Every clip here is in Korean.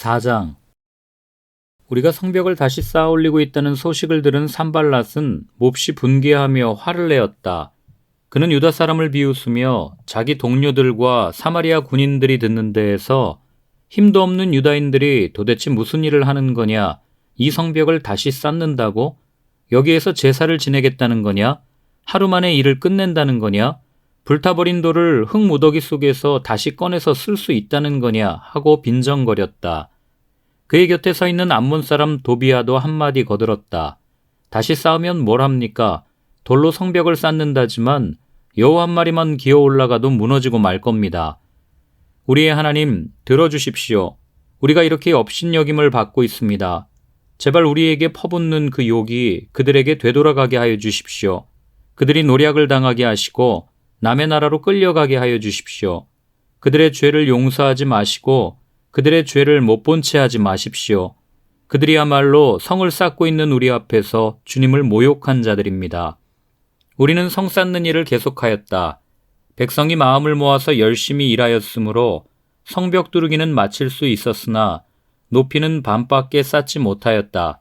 4장 우리가 성벽을 다시 쌓아 올리고 있다는 소식을 들은 산발랏은 몹시 분개하며 화를 내었다. 그는 유다 사람을 비웃으며 자기 동료들과 사마리아 군인들이 듣는 데에서 힘도 없는 유다인들이 도대체 무슨 일을 하는 거냐? 이 성벽을 다시 쌓는다고? 여기에서 제사를 지내겠다는 거냐? 하루 만에 일을 끝낸다는 거냐? 불타버린 돌을 흙 무더기 속에서 다시 꺼내서 쓸 수 있다는 거냐? 하고 빈정거렸다. 그의 곁에 서 있는 암몬 사람 도비아도 한마디 거들었다. 다시 싸우면 뭘 합니까? 돌로 성벽을 쌓는다지만 여우 한 마리만 기어 올라가도 무너지고 말 겁니다. 우리의 하나님 들어주십시오. 우리가 이렇게 업신여김을 받고 있습니다. 제발 우리에게 퍼붓는 그 욕이 그들에게 되돌아가게 하여 주십시오. 그들이 노략을 당하게 하시고 남의 나라로 끌려가게 하여 주십시오. 그들의 죄를 용서하지 마시고 그들의 죄를 못 본 채 하지 마십시오. 그들이야말로 성을 쌓고 있는 우리 앞에서 주님을 모욕한 자들입니다. 우리는 성 쌓는 일을 계속하였다. 백성이 마음을 모아서 열심히 일하였으므로 성벽 두르기는 마칠 수 있었으나 높이는 반밖에 쌓지 못하였다.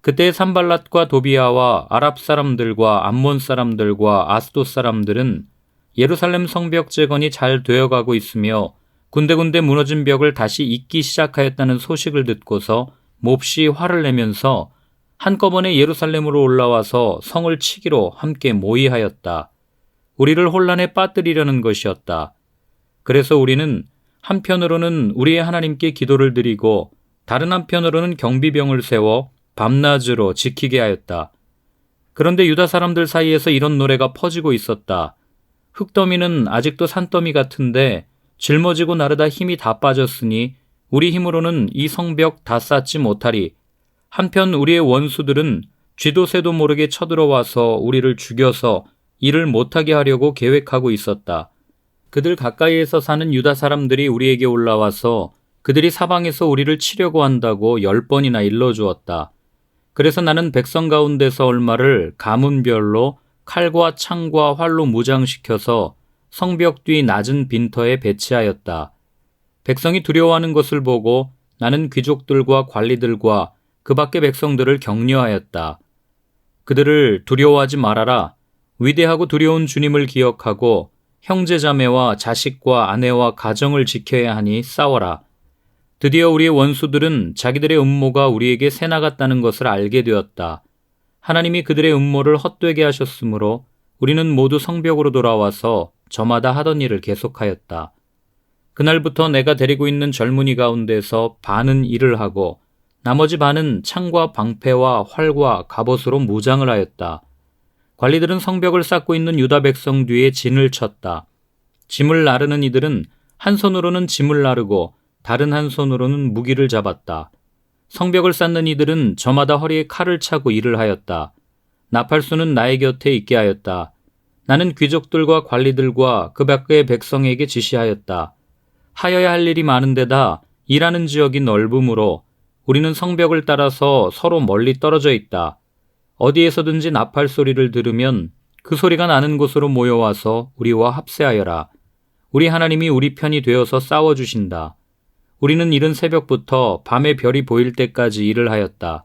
그때 산발랏과 도비아와 아랍 사람들과 암몬 사람들과 아스도 사람들은 예루살렘 성벽 재건이 잘 되어가고 있으며 군데군데 무너진 벽을 다시 잇기 시작하였다는 소식을 듣고서 몹시 화를 내면서 한꺼번에 예루살렘으로 올라와서 성을 치기로 함께 모의하였다. 우리를 혼란에 빠뜨리려는 것이었다. 그래서 우리는 한편으로는 우리의 하나님께 기도를 드리고 다른 한편으로는 경비병을 세워 밤낮으로 지키게 하였다. 그런데 유다 사람들 사이에서 이런 노래가 퍼지고 있었다. 흙더미는 아직도 산더미 같은데 짊어지고 나르다 힘이 다 빠졌으니 우리 힘으로는 이 성벽 다 쌓지 못하리. 한편 우리의 원수들은 쥐도 새도 모르게 쳐들어와서 우리를 죽여서 일을 못하게 하려고 계획하고 있었다. 그들 가까이에서 사는 유다 사람들이 우리에게 올라와서 그들이 사방에서 우리를 치려고 한다고 열 번이나 일러주었다. 그래서 나는 백성 가운데서 얼마를 가문별로 칼과 창과 활로 무장시켜서 성벽 뒤 낮은 빈터에 배치하였다. 백성이 두려워하는 것을 보고 나는 귀족들과 관리들과 그 밖의 백성들을 격려하였다. 그들을 두려워하지 말아라. 위대하고 두려운 주님을 기억하고 형제자매와 자식과 아내와 가정을 지켜야 하니 싸워라. 드디어 우리의 원수들은 자기들의 음모가 우리에게 새나갔다는 것을 알게 되었다. 하나님이 그들의 음모를 헛되게 하셨으므로 우리는 모두 성벽으로 돌아와서 저마다 하던 일을 계속하였다. 그날부터 내가 데리고 있는 젊은이 가운데서 반은 일을 하고 나머지 반은 창과 방패와 활과 갑옷으로 무장을 하였다. 관리들은 성벽을 쌓고 있는 유다 백성 뒤에 진을 쳤다. 짐을 나르는 이들은 한 손으로는 짐을 나르고 다른 한 손으로는 무기를 잡았다. 성벽을 쌓는 이들은 저마다 허리에 칼을 차고 일을 하였다. 나팔수는 나의 곁에 있게 하였다. 나는 귀족들과 관리들과 그 밖의 백성에게 지시하였다. 하여야 할 일이 많은데다 일하는 지역이 넓으므로 우리는 성벽을 따라서 서로 멀리 떨어져 있다. 어디에서든지 나팔 소리를 들으면 그 소리가 나는 곳으로 모여와서 우리와 합세하여라. 우리 하나님이 우리 편이 되어서 싸워주신다. 우리는 이른 새벽부터 밤에 별이 보일 때까지 일을 하였다.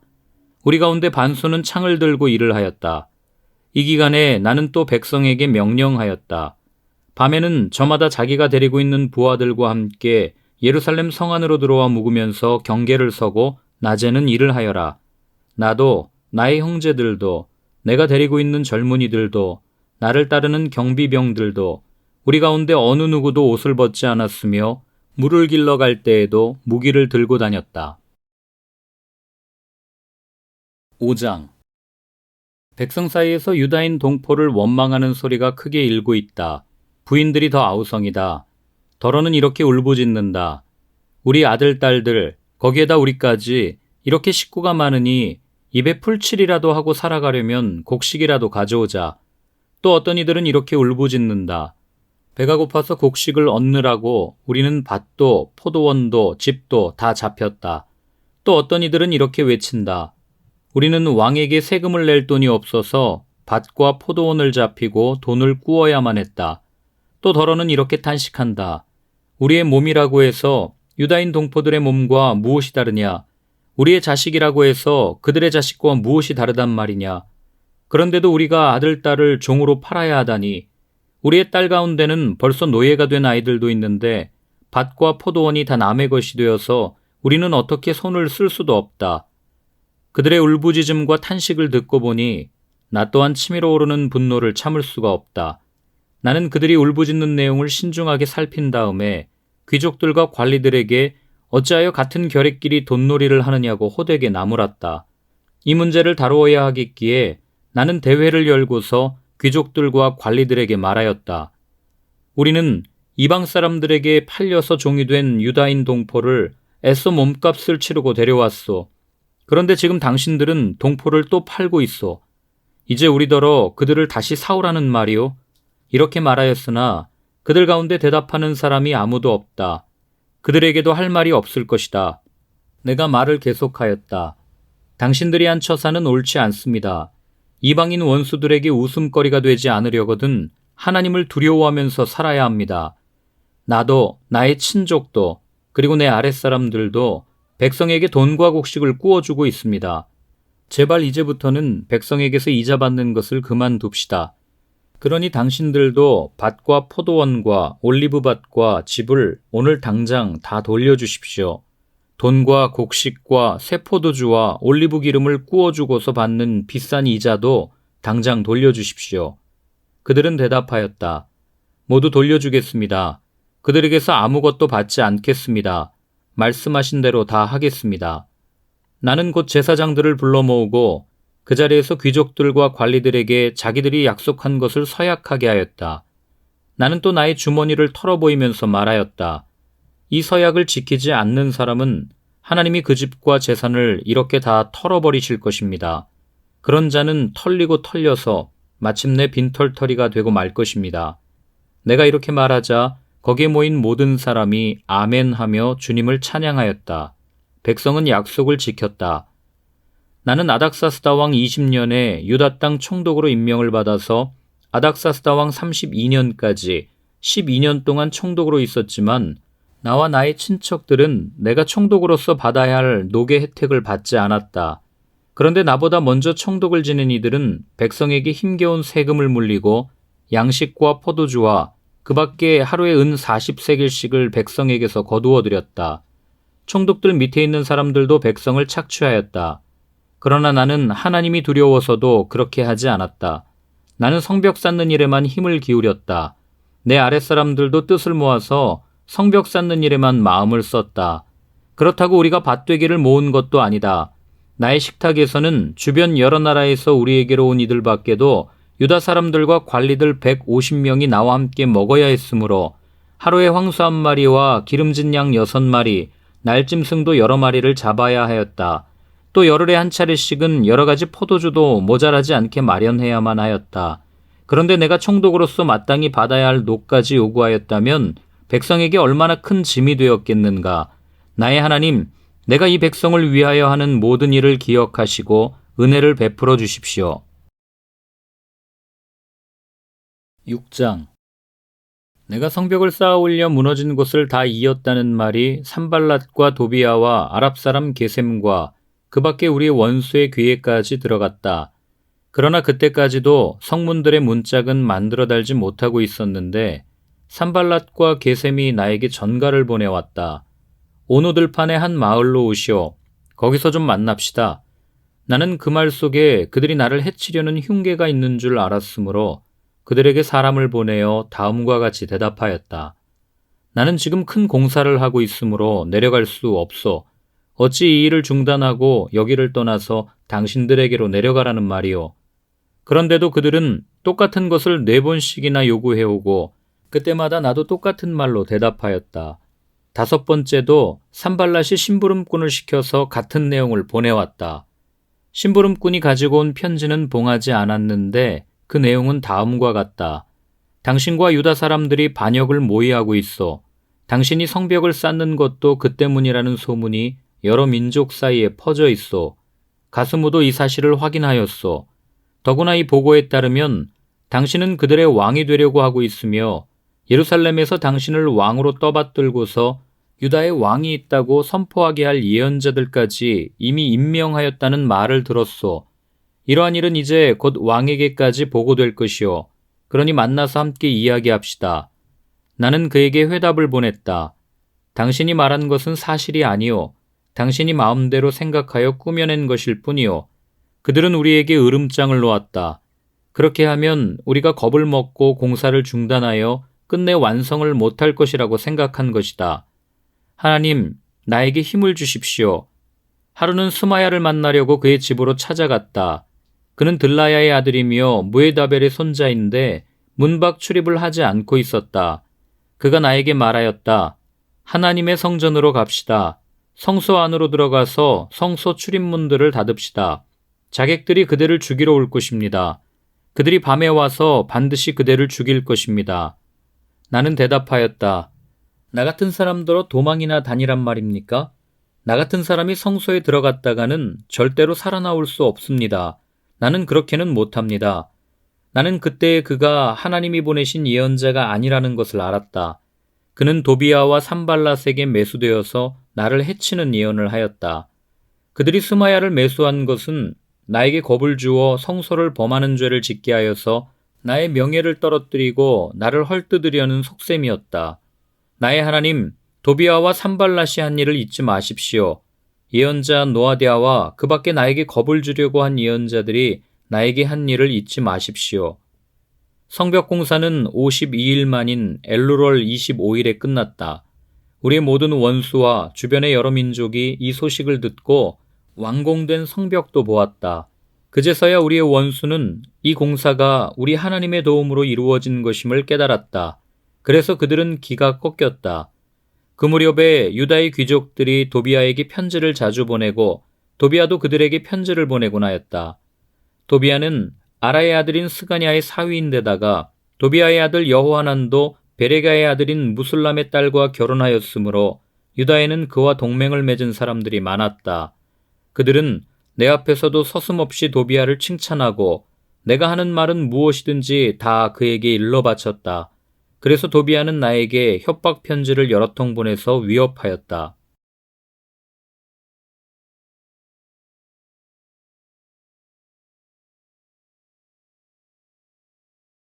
우리 가운데 반수는 창을 들고 일을 하였다. 이 기간에 나는 또 백성에게 명령하였다. 밤에는 저마다 자기가 데리고 있는 부하들과 함께 예루살렘 성 안으로 들어와 묵으면서 경계를 서고 낮에는 일을 하여라. 나도 나의 형제들도 내가 데리고 있는 젊은이들도 나를 따르는 경비병들도 우리 가운데 어느 누구도 옷을 벗지 않았으며 물을 길러 갈 때에도 무기를 들고 다녔다. 5장 백성 사이에서 유다인 동포를 원망하는 소리가 크게 일고 있다. 부인들이 더 아우성이다. 더러는 이렇게 울부짖는다. 우리 아들, 딸들, 거기에다 우리까지 이렇게 식구가 많으니 입에 풀칠이라도 하고 살아가려면 곡식이라도 가져오자. 또 어떤 이들은 이렇게 울부짖는다. 배가 고파서 곡식을 얻느라고 우리는 밭도 포도원도 집도 다 잡혔다. 또 어떤 이들은 이렇게 외친다. 우리는 왕에게 세금을 낼 돈이 없어서 밭과 포도원을 잡히고 돈을 꾸어야만 했다. 또 더러는 이렇게 탄식한다. 우리의 몸이라고 해서 유다인 동포들의 몸과 무엇이 다르냐? 우리의 자식이라고 해서 그들의 자식과 무엇이 다르단 말이냐? 그런데도 우리가 아들, 딸을 종으로 팔아야 하다니 우리의 딸 가운데는 벌써 노예가 된 아이들도 있는데 밭과 포도원이 다 남의 것이 되어서 우리는 어떻게 손을 쓸 수도 없다. 그들의 울부짖음과 탄식을 듣고 보니 나 또한 치밀어 오르는 분노를 참을 수가 없다. 나는 그들이 울부짖는 내용을 신중하게 살핀 다음에 귀족들과 관리들에게 어찌하여 같은 결의끼리 돈놀이를 하느냐고 호되게 나무랐다. 이 문제를 다루어야 하겠기에 나는 대회를 열고서 귀족들과 관리들에게 말하였다. 우리는 이방 사람들에게 팔려서 종이 된 유다인 동포를 애써 몸값을 치르고 데려왔소. 그런데 지금 당신들은 동포를 또 팔고 있어. 이제 우리더러 그들을 다시 사오라는 말이오. 이렇게 말하였으나 그들 가운데 대답하는 사람이 아무도 없다. 그들에게도 할 말이 없을 것이다. 내가 말을 계속하였다. 당신들이 한 처사는 옳지 않습니다. 이방인 원수들에게 웃음거리가 되지 않으려거든 하나님을 두려워하면서 살아야 합니다. 나도 나의 친족도 그리고 내 아랫사람들도 백성에게 돈과 곡식을 꾸어주고 있습니다. 제발 이제부터는 백성에게서 이자 받는 것을 그만둡시다. 그러니 당신들도 밭과 포도원과 올리브밭과 집을 오늘 당장 다 돌려주십시오. 돈과 곡식과 새포도주와 올리브 기름을 꾸어주고서 받는 비싼 이자도 당장 돌려주십시오. 그들은 대답하였다. 모두 돌려주겠습니다. 그들에게서 아무것도 받지 않겠습니다. 말씀하신 대로 다 하겠습니다. 나는 곧 제사장들을 불러 모으고 그 자리에서 귀족들과 관리들에게 자기들이 약속한 것을 서약하게 하였다. 나는 또 나의 주머니를 털어보이면서 말하였다. 이 서약을 지키지 않는 사람은 하나님이 그 집과 재산을 이렇게 다 털어버리실 것입니다. 그런 자는 털리고 털려서 마침내 빈털터리가 되고 말 것입니다. 내가 이렇게 말하자 거기에 모인 모든 사람이 아멘 하며 주님을 찬양하였다. 백성은 약속을 지켰다. 나는 아닥사스다 왕 20년에 유다 땅 총독으로 임명을 받아서 아닥사스다 왕 32년까지 12년 동안 총독으로 있었지만 나와 나의 친척들은 내가 총독으로서 받아야 할 노계 혜택을 받지 않았다. 그런데 나보다 먼저 총독을 지낸 이들은 백성에게 힘겨운 세금을 물리고 양식과 포도주와 그 밖에 하루에 은 40세겔씩을 백성에게서 거두어 들였다. 총독들 밑에 있는 사람들도 백성을 착취하였다. 그러나 나는 하나님이 두려워서도 그렇게 하지 않았다. 나는 성벽 쌓는 일에만 힘을 기울였다. 내 아랫사람들도 뜻을 모아서 성벽 쌓는 일에만 마음을 썼다. 그렇다고 우리가 밭되기를 모은 것도 아니다. 나의 식탁에서는 주변 여러 나라에서 우리에게로 온 이들 밖에도 유다 사람들과 관리들 150명이 나와 함께 먹어야 했으므로 하루에 황수 한 마리와 기름진 양 여섯 마리, 날짐승도 여러 마리를 잡아야 하였다. 또 열흘에 한 차례씩은 여러 가지 포도주도 모자라지 않게 마련해야만 하였다. 그런데 내가 총독으로서 마땅히 받아야 할 노까지 요구하였다면 백성에게 얼마나 큰 짐이 되었겠는가. 나의 하나님, 내가 이 백성을 위하여 하는 모든 일을 기억하시고 은혜를 베풀어 주십시오. 6장 내가 성벽을 쌓아 올려 무너진 곳을 다 이었다는 말이 산발랏과 도비아와 아랍 사람 게셈과 그 밖에 우리의 원수의 귀에까지 들어갔다. 그러나 그때까지도 성문들의 문짝은 만들어 달지 못하고 있었는데 산발랏과 게셈이 나에게 전가를 보내왔다. 오노들판의 한 마을로 오시오. 거기서 좀 만납시다. 나는 그 말 속에 그들이 나를 해치려는 흉계가 있는 줄 알았으므로 그들에게 사람을 보내어 다음과 같이 대답하였다. 나는 지금 큰 공사를 하고 있으므로 내려갈 수 없어. 어찌 이 일을 중단하고 여기를 떠나서 당신들에게로 내려가라는 말이오. 그런데도 그들은 똑같은 것을 네 번씩이나 요구해오고 그때마다 나도 똑같은 말로 대답하였다. 다섯 번째도 산발랏이 심부름꾼을 시켜서 같은 내용을 보내왔다. 심부름꾼이 가지고 온 편지는 봉하지 않았는데 그 내용은 다음과 같다. 당신과 유다 사람들이 반역을 모의하고 있어. 당신이 성벽을 쌓는 것도 그 때문이라는 소문이 여러 민족 사이에 퍼져 있어. 가스무도 이 사실을 확인하였어. 더구나 이 보고에 따르면 당신은 그들의 왕이 되려고 하고 있으며 예루살렘에서 당신을 왕으로 떠받들고서 유다의 왕이 있다고 선포하게 할 예언자들까지 이미 임명하였다는 말을 들었소. 이러한 일은 이제 곧 왕에게까지 보고될 것이요. 그러니 만나서 함께 이야기합시다. 나는 그에게 회답을 보냈다. 당신이 말한 것은 사실이 아니요. 당신이 마음대로 생각하여 꾸며낸 것일 뿐이요. 그들은 우리에게 으름장을 놓았다. 그렇게 하면 우리가 겁을 먹고 공사를 중단하여 끝내 완성을 못할 것이라고 생각한 것이다. 하나님, 나에게 힘을 주십시오. 하루는 스마야를 만나려고 그의 집으로 찾아갔다. 그는 들라야의 아들이며 무에다벨의 손자인데 문밖 출입을 하지 않고 있었다. 그가 나에게 말하였다. 하나님의 성전으로 갑시다. 성소 안으로 들어가서 성소 출입문들을 닫읍시다. 자객들이 그대를 죽이러 올 것입니다. 그들이 밤에 와서 반드시 그대를 죽일 것입니다. 나는 대답하였다. 나 같은 사람들로 도망이나 다니란 말입니까? 나 같은 사람이 성소에 들어갔다가는 절대로 살아나올 수 없습니다. 나는 그렇게는 못합니다. 나는 그때 그가 하나님이 보내신 예언자가 아니라는 것을 알았다. 그는 도비아와 산발라에게 매수되어서 나를 해치는 예언을 하였다. 그들이 스마야를 매수한 것은 나에게 겁을 주어 성소를 범하는 죄를 짓게 하여서 나의 명예를 떨어뜨리고 나를 헐뜯으려는 속셈이었다. 나의 하나님, 도비아와 산발라시 한 일을 잊지 마십시오. 예언자 노아디아와 그 밖에 나에게 겁을 주려고 한 예언자들이 나에게 한 일을 잊지 마십시오. 성벽 공사는 52일 만인 엘루롤 25일에 끝났다. 우리 모든 원수와 주변의 여러 민족이 이 소식을 듣고 완공된 성벽도 보았다. 그제서야 우리의 원수는 이 공사가 우리 하나님의 도움으로 이루어진 것임을 깨달았다. 그래서 그들은 기가 꺾였다. 그 무렵에 유다의 귀족들이 도비아에게 편지를 자주 보내고 도비아도 그들에게 편지를 보내곤 하였다. 도비아는 아라의 아들인 스가냐의 사위인데다가 도비아의 아들 여호하난도 베레가의 아들인 무슬람의 딸과 결혼하였으므로 유다에는 그와 동맹을 맺은 사람들이 많았다. 그들은 내 앞에서도 서슴없이 도비아를 칭찬하고 내가 하는 말은 무엇이든지 다 그에게 일러 바쳤다. 그래서 도비아는 나에게 협박 편지를 여러 통 보내서 위협하였다.